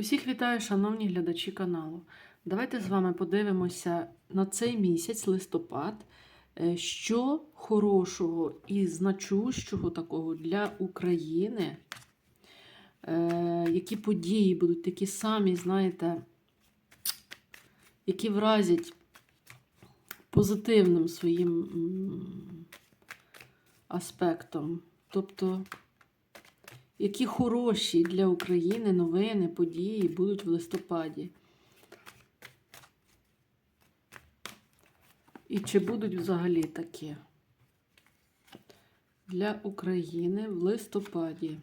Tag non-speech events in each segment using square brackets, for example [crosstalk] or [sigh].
Усіх вітаю, шановні глядачі каналу. Давайте з вами подивимося на цей місяць, листопад, е, що хорошого і значущого такого для України, е, які події будуть такі самі, знаєте, які вразять позитивним своїм аспектом. Тобто, які хороші для України новини, події будуть в листопаді. І чи будуть взагалі такі для України в листопаді?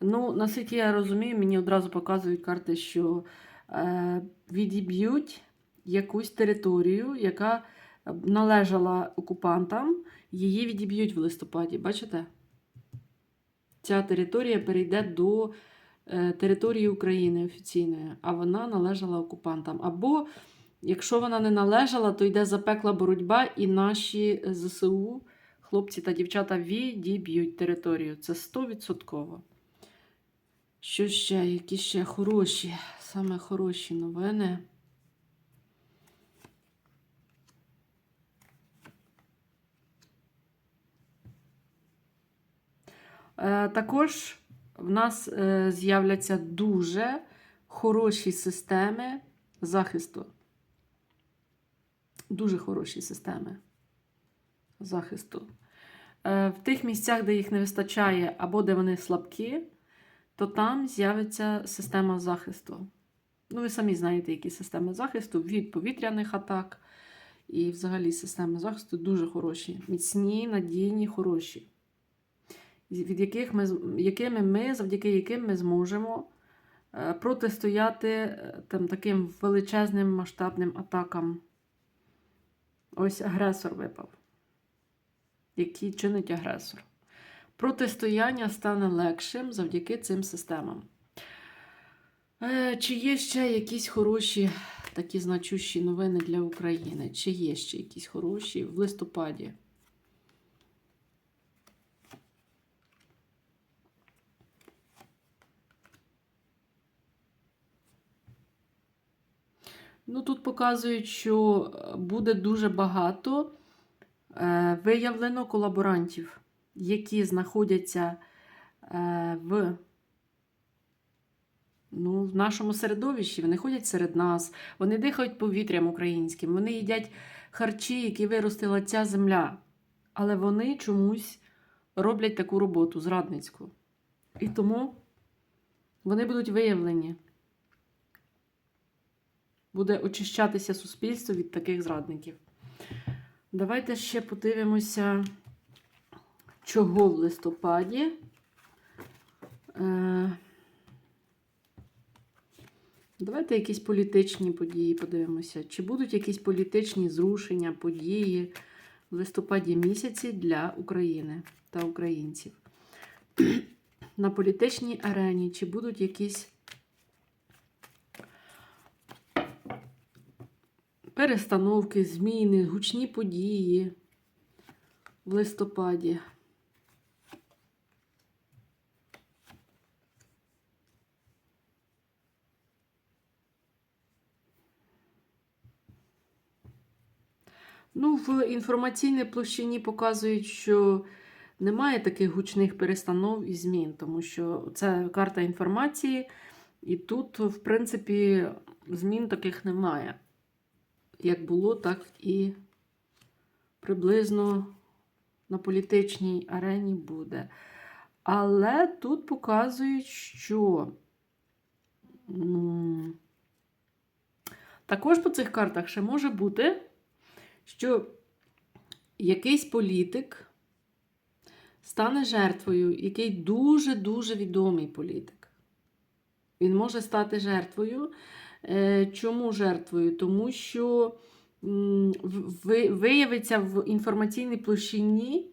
Ну, наскільки я розумію, мені одразу показують карти, що е, відіб'ють якусь територію, яка належала окупантам, її відіб'ють в листопаді. Бачите? Ця територія перейде до е, території України офіційної, а вона належала окупантам. Або, якщо вона не належала, то йде запекла боротьба, і наші ЗСУ, хлопці та дівчата, відіб'ють територію. Це 100%. Що ще? Які ще хороші, саме хороші новини. Також в нас е, з'являться дуже хороші системи захисту. Дуже хороші системи захисту. Е, В тих місцях, де їх не вистачає, або де вони слабкі, то там з'явиться система захисту. Ну, ви самі знаєте, які системи захисту від повітряних атак. І взагалі системи захисту дуже хороші. Міцні, надійні, хороші від яких ми, якими ми, завдяки яким ми зможемо е, протистояти е, там, таким величезним масштабним атакам. Ось агресор випав, який чинить агресор. Протистояння стане легшим завдяки цим системам. Е, Чи є ще якісь хороші такі значущі новини для України? Чи є ще якісь хороші в листопаді? Ну, тут показують, що е, буде дуже багато е, виявлено колаборантів, які знаходяться е, в, ну, в нашому середовищі, вони ходять серед нас, вони дихають повітрям українським, вони їдять харчі, які виростила ця земля. Але вони чомусь роблять таку роботу зрадницьку. І тому вони будуть виявлені буде очищатися суспільство від таких зрадників. Давайте ще подивимося, чого в листопаді. Е, Давайте якісь політичні події подивимося. Чи будуть якісь політичні зрушення, події в листопаді місяці для України та українців? [clears throat] На політичній арені, чи будуть якісь перестановки, зміни, гучні події в листопаді. Ну, в інформаційній площині показують, що немає таких гучних перестанов і змін, тому що це карта інформації, і тут, в принципі, змін таких немає як було, так і приблизно на політичній арені буде. Але тут показують, що також по цих картах ще може бути, що якийсь політик стане жертвою, який дуже-дуже відомий політик. Він може стати жертвою. Е, Чому жертвою? Тому що виявиться в інформаційній площині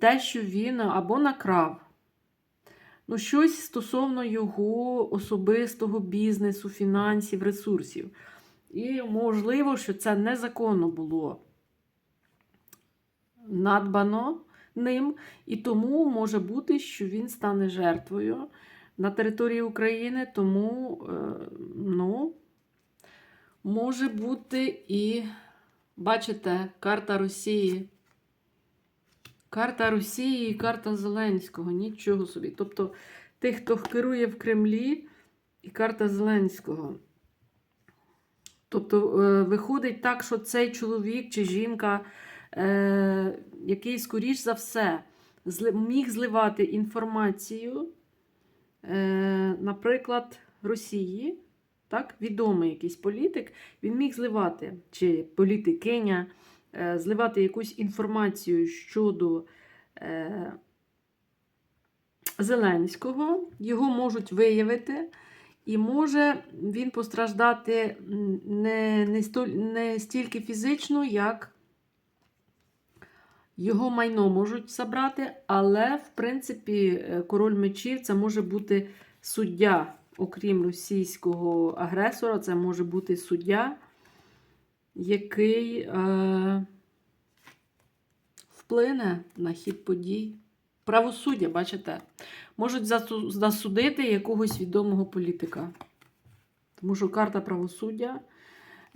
те, що він або накрав. Ну, щось стосовно його особистого бізнесу, фінансів, ресурсів. І можливо, що це незаконно було надбано ним, і тому може бути, що він стане жертвою на території України, тому, е, ну, може бути і, бачите, карта Росії. Карта Росії і карта Зеленського. Нічого собі. Тобто тих, хто керує в Кремлі, і карта Зеленського. Тобто е, виходить так, що цей чоловік чи жінка, е, який, скоріш за все, міг зливати інформацію, наприклад, Росії, так, відомий якийсь політик, він міг зливати, чи політикиня, е, зливати якусь інформацію щодо е, Зеленського, його можуть виявити. І може він постраждати не, не, столь, не стільки фізично, як його майно можуть забрати, але, в принципі, е, король мечів це може бути суддя, окрім російського агресора, це може бути суддя, який е, вплине на хід подій. Правосуддя, бачите? можуть засудити якогось відомого політика. Тому що карта правосуддя.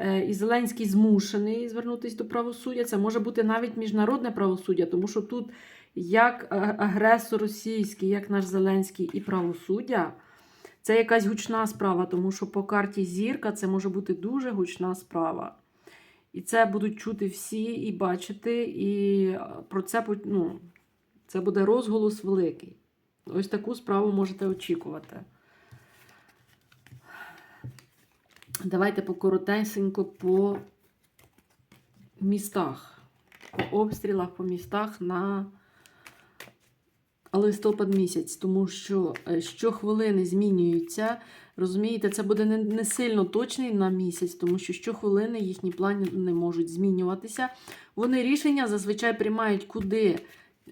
Е, І Зеленський змушений звернутися до правосуддя. Це може бути навіть міжнародне правосуддя, тому що тут як агресор російський, як наш Зеленський і правосуддя, це якась гучна справа, тому що по карті зірка це може бути дуже гучна справа. І це будуть чути всі і бачити, і е, про це ну, це буде розголос великий. Ось таку справу можете очікувати. Давайте покоротесенько по містах, по обстрілах по містах на листопад місяць, тому що е, щохвилини змінюються. Розумієте, це буде не, не сильно точний на місяць, тому що щохвилини їхні плани не можуть змінюватися. Вони рішення зазвичай приймають, куди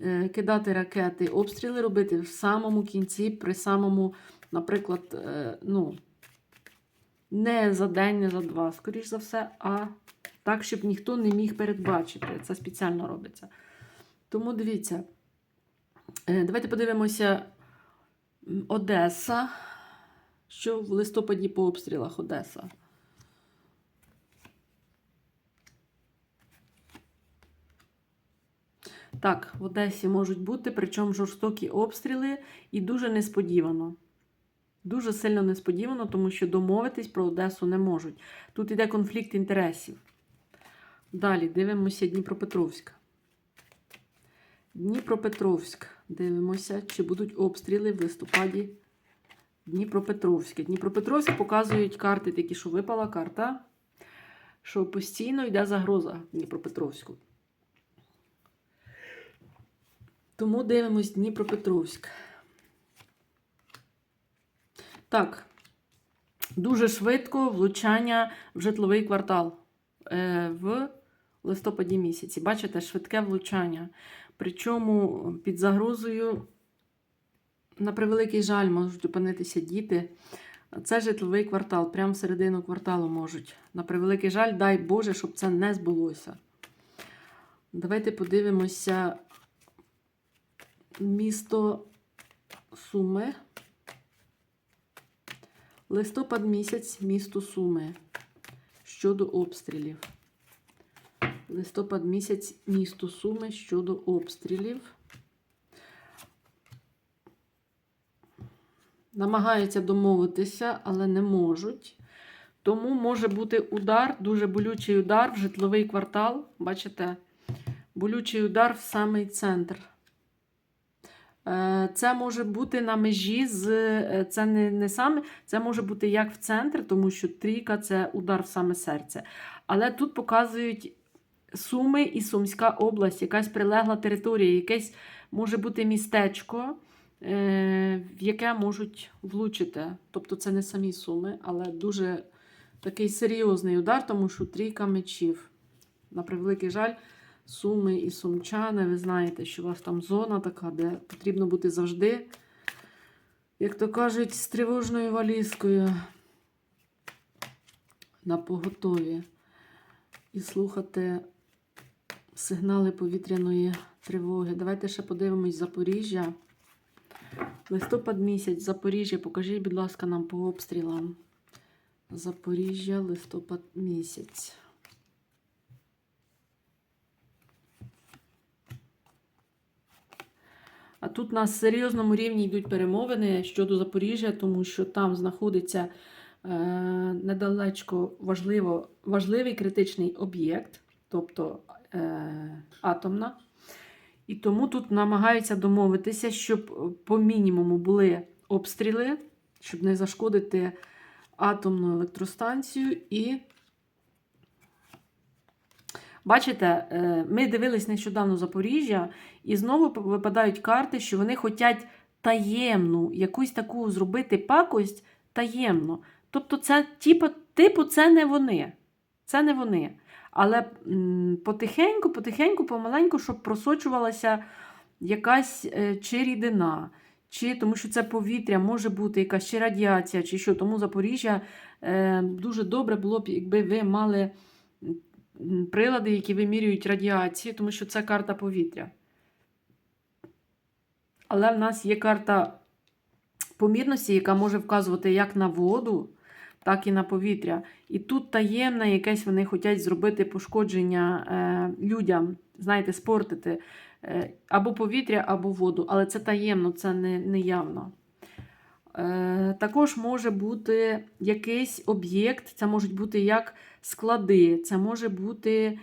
е, кидати ракети, обстріли робити в самому кінці, при самому, наприклад, е, ну, не за день, не за два, скоріш за все, а так, щоб ніхто не міг передбачити. Це спеціально робиться. Тому дивіться. Е, Давайте подивимося Одеса. Що в листопаді по обстрілах Одеса? Так, в Одесі можуть бути, причому жорстокі обстріли і дуже несподівано. Дуже сильно несподівано, тому що домовитись про Одесу не можуть. Тут іде конфлікт інтересів. Далі дивимося Дніпропетровськ. Дніпропетровськ. Дивимося, чи будуть обстріли в листопаді Дніпропетровське. Дніпропетровськ показують карти, такі, що випала карта, що постійно йде загроза Дніпропетровську. Тому дивимось Дніпропетровськ. Так, дуже швидко влучання в житловий квартал е, в листопаді місяці. Бачите, швидке влучання. Причому під загрозою, на превеликий жаль, можуть опинитися діти. Це житловий квартал, прямо всередину кварталу можуть. На превеликий жаль, дай Боже, щоб це не збулося. Давайте подивимося місто Суми. Листопад місяць, місто Суми. Щодо обстрілів. Листопад місяць, місто Суми щодо обстрілів. Намагаються домовитися, але не можуть. Тому може бути удар, дуже болючий удар в житловий квартал. Бачите? Болючий удар в самий центр. Е, Це може бути на межі з. е, Це не, не саме, це може бути як в центр, тому що трійка це удар в саме серце. Але тут показують Суми і Сумська область, якась прилегла територія, якесь може бути містечко, е, в яке можуть влучити. Тобто це не самі суми, але дуже такий серйозний удар, тому що трійка мечів. На превеликий жаль, суми і сумчани, ви знаєте, що у вас там зона така, де потрібно бути завжди, як то кажуть, з тривожною валізкою на поготові і слухати сигнали повітряної тривоги. Давайте ще подивимось Запоріжжя. Листопад місяць, Запоріжжя. Покажіть, будь ласка, нам по обстрілам. Запоріжжя, листопад місяць. Тут на серйозному рівні йдуть перемовини щодо Запоріжжя, тому що там знаходиться е, недалечко важливо, важливий критичний об'єкт, тобто е, атомна. І тому тут намагаються домовитися, щоб по мінімуму були обстріли, щоб не зашкодити атомну електростанцію. І бачите, е, ми дивились нещодавно Запоріжжя, і знову випадають карти, що вони хочуть таємну, якусь таку зробити пакость таємно. Тобто, це типу, типу, це не вони. Це не вони. Але потихеньку, потихеньку, помаленьку, щоб просочувалася якась е, чи рідина, чи тому що це повітря, може бути якась чи радіація, чи що. Тому Запоріжжя е, дуже добре було б, якби ви мали прилади, які вимірюють радіацію, тому що це карта повітря. Але в нас є карта помірності, яка може вказувати як на воду, так і на повітря. І тут таємне якесь вони хочуть зробити пошкодження е, людям, знаєте, спортити е, або повітря, або воду. Але це таємно, це не, не явно. Е, також може бути якийсь об'єкт, це можуть бути як склади, це може бути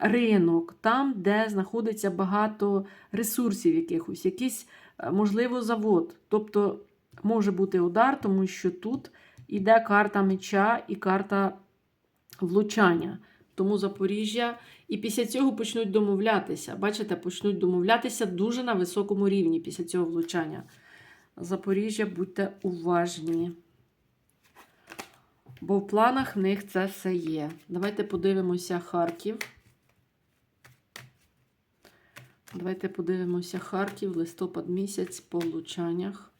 ринок, там, де знаходиться багато ресурсів якихось, якийсь, е, можливо, завод. Тобто може бути удар, тому що тут іде карта меча і карта влучання. Тому Запоріжжя. І після цього почнуть домовлятися. Бачите, почнуть домовлятися дуже на високому рівні після цього влучання. Запоріжжя, будьте уважні. Бо в планах в них це все є. Давайте подивимося Харків. Давайте подивимося Харків, листопад місяць по влучаннях,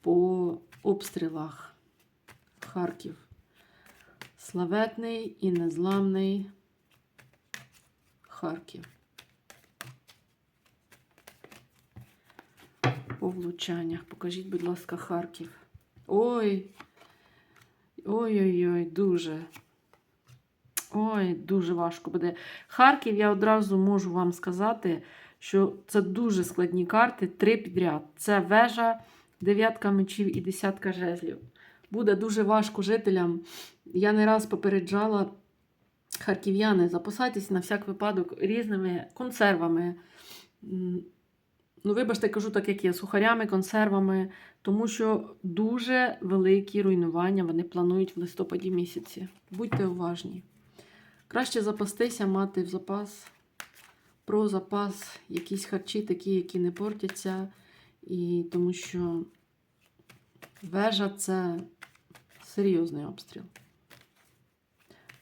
по обстрілах. Харків. Славетний і незламний Харків. По влучаннях. Покажіть, будь ласка, Харків. Ой. Ой-ой-ой, дуже. Ой, дуже важко буде. Харків, я одразу можу вам сказати, що це дуже складні карти, три підряд. Це вежа, дев'ятка мечів і десятка жезлів. Буде дуже важко жителям. Я не раз попереджала харків'яни, запасайтесь на всяк випадок різними консервами. Ну, вибачте, кажу так, як є, сухарями, консервами, тому що дуже великі руйнування вони планують в листопаді місяці. Будьте уважні. Краще запастися, мати в запас про запас якісь харчі, такі, які не портяться, і тому що вежа це серйозний обстріл.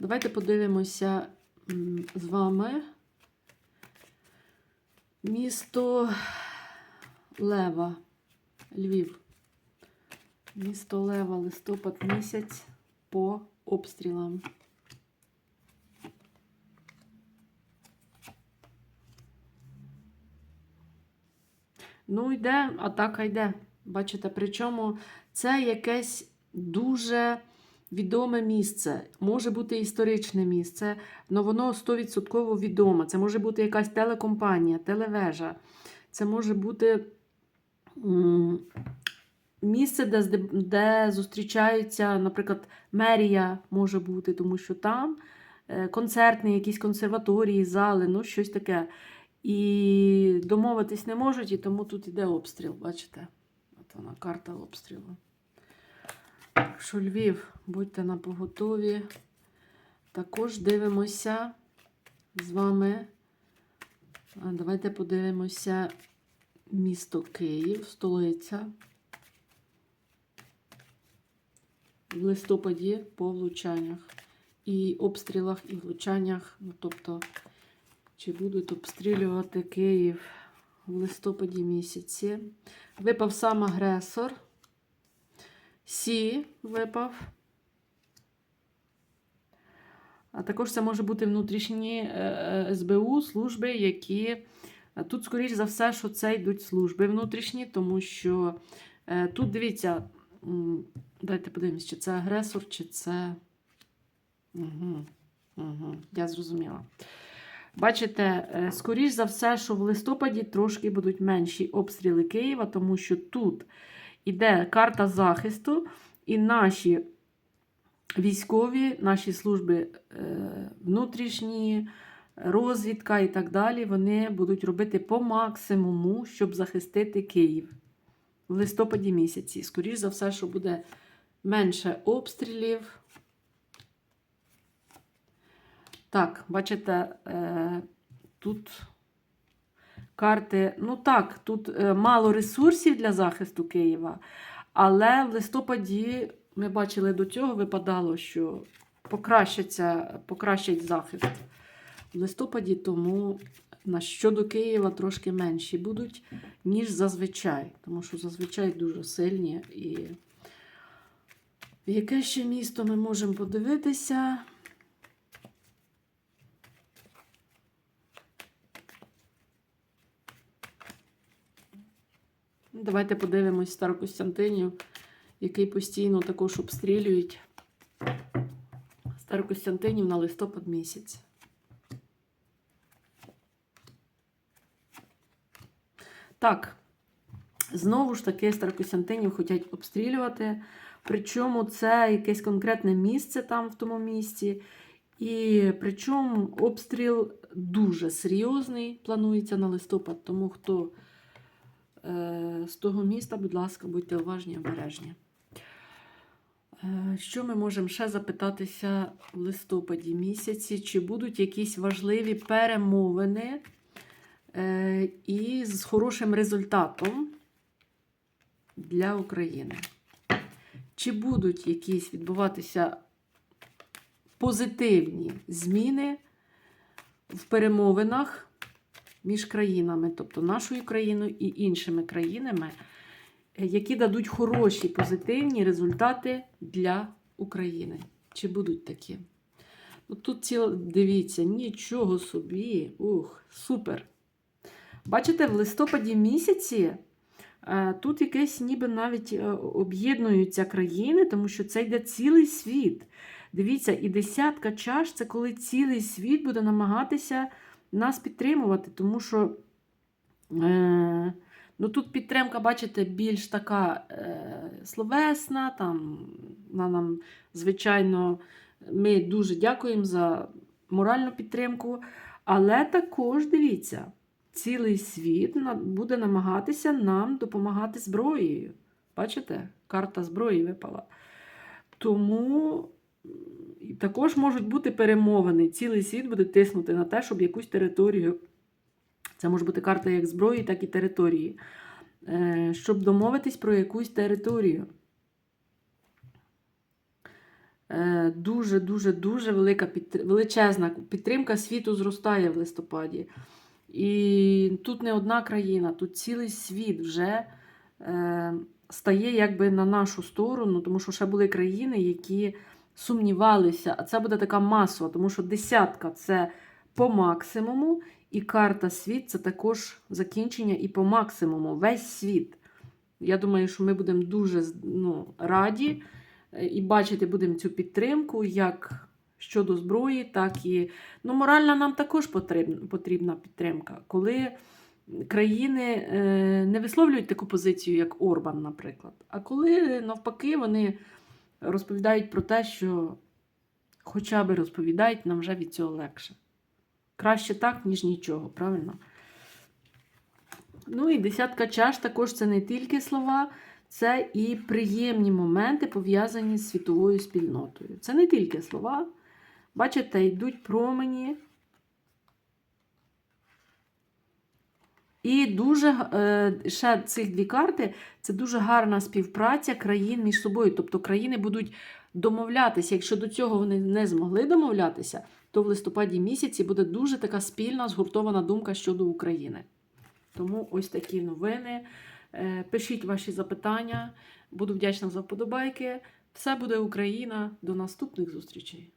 Давайте подивимося з вами місто Лева, Львів. Місто Лева, листопад місяць по обстрілам. Ну, йде, атака йде. Бачите, причому це якесь дуже відоме місце. Може бути історичне місце, але воно 100% відоме. Це може бути якась телекомпанія, телевежа. Це може бути місце, де, де зустрічаються, наприклад, мерія може бути, тому що там е, концертні, якісь консерваторії, зали, ну щось таке. І домовитись не можуть, і тому тут іде обстріл, бачите? От вона карта обстрілу. Що Львів, будьте на поготові. Також дивимося з вами. Давайте подивимося місто Київ, столиця. В листопаді по влучаннях. І обстрілах, і влучаннях. Ну, тобто, чи будуть обстрілювати Київ в листопаді місяці. Випав сам агресор. Сі випав. А також це може бути внутрішні е, е, СБУ служби, які е, тут, скоріш за все, що це йдуть служби внутрішні, тому що тут дивіться, дайте подивимось, чи це агресор, чи це. Угу, угу, я зрозуміла. Бачите, скоріш за все, що в листопаді трошки будуть менші обстріли Києва, тому що тут іде карта захисту, і наші військові, наші служби е, внутрішні, розвідка і так далі, вони будуть робити по максимуму, щоб захистити Київ в листопаді місяці. Скоріш за все, що буде менше обстрілів. Так, бачите, е, тут карти. Ну так, тут е, мало ресурсів для захисту Києва, але в листопаді ми бачили до цього випадало, що покращиться, покращить захист в листопаді, тому на щодо Києва трошки менші будуть, ніж зазвичай. Тому що зазвичай дуже сильні. І яке ще місто ми можемо подивитися? Давайте подивимось Старокостянтинів, який постійно також обстрілюють. Старокостянтинів на листопад місяць. Так, знову ж таки, Старокостянтинів хочуть обстрілювати. Причому це якесь конкретне місце там в тому місці. І причому обстріл дуже серйозний планується на листопад, тому хто з того міста, будь ласка, будьте уважні, обережні. Е, Що ми можемо ще запитатися в листопаді місяці? Чи будуть якісь важливі перемовини е, і з хорошим результатом для України? Чи будуть якісь відбуватися позитивні зміни в перемовинах між країнами, тобто нашою країною і іншими країнами, е, які дадуть хороші позитивні результати для України. Чи будуть такі? Ну, тут ціла, дивіться, нічого собі. Ух, супер. Бачите, в листопаді місяці е, тут якесь ніби навіть е, об'єднуються країни, тому що це йде цілий світ. Дивіться, і десятка чаш це коли цілий світ буде намагатися нас підтримувати, тому що е, ну, тут підтримка, бачите, більш така е, словесна. Там, вона нам, звичайно, ми дуже дякуємо за моральну підтримку. Але також дивіться, цілий світ буде намагатися нам допомагати зброєю. Бачите, карта зброї випала. Тому також можуть бути перемовини. Цілий світ буде тиснути на те, щоб якусь територію, це може бути карта як зброї, так і території, е, щоб домовитись про якусь територію. Е, Дуже, дуже, дуже велика величезна підтримка світу зростає в листопаді. І тут не одна країна, тут цілий світ вже е, стає якби на нашу сторону, тому що ще були країни, які сумнівалися, а це буде така масова, тому що десятка це по максимуму, і карта світ це також закінчення і по максимуму, весь світ. Я думаю, що ми будемо дуже ну, раді е, і бачити будемо цю підтримку, як щодо зброї, так і ну, моральна нам також потрібна, потрібна підтримка. Коли країни е, не висловлюють таку позицію, як Орбан, наприклад, а коли навпаки вони розповідають про те, що хоча б розповідають, нам вже від цього легше. Краще так, ніж нічого, правильно? Ну і десятка чаш також це не тільки слова, це і приємні моменти, пов'язані з світовою спільнотою. Це не тільки слова. Бачите, йдуть промені. І дуже е, ще цих дві карти це дуже гарна співпраця країн між собою. Тобто країни будуть домовлятися. Якщо до цього вони не змогли домовлятися, то в листопаді місяці буде дуже така спільна згуртована думка щодо України. Тому ось такі новини. Е, Пишіть ваші запитання. Буду вдячна за вподобайки. Все буде Україна. До наступних зустрічей!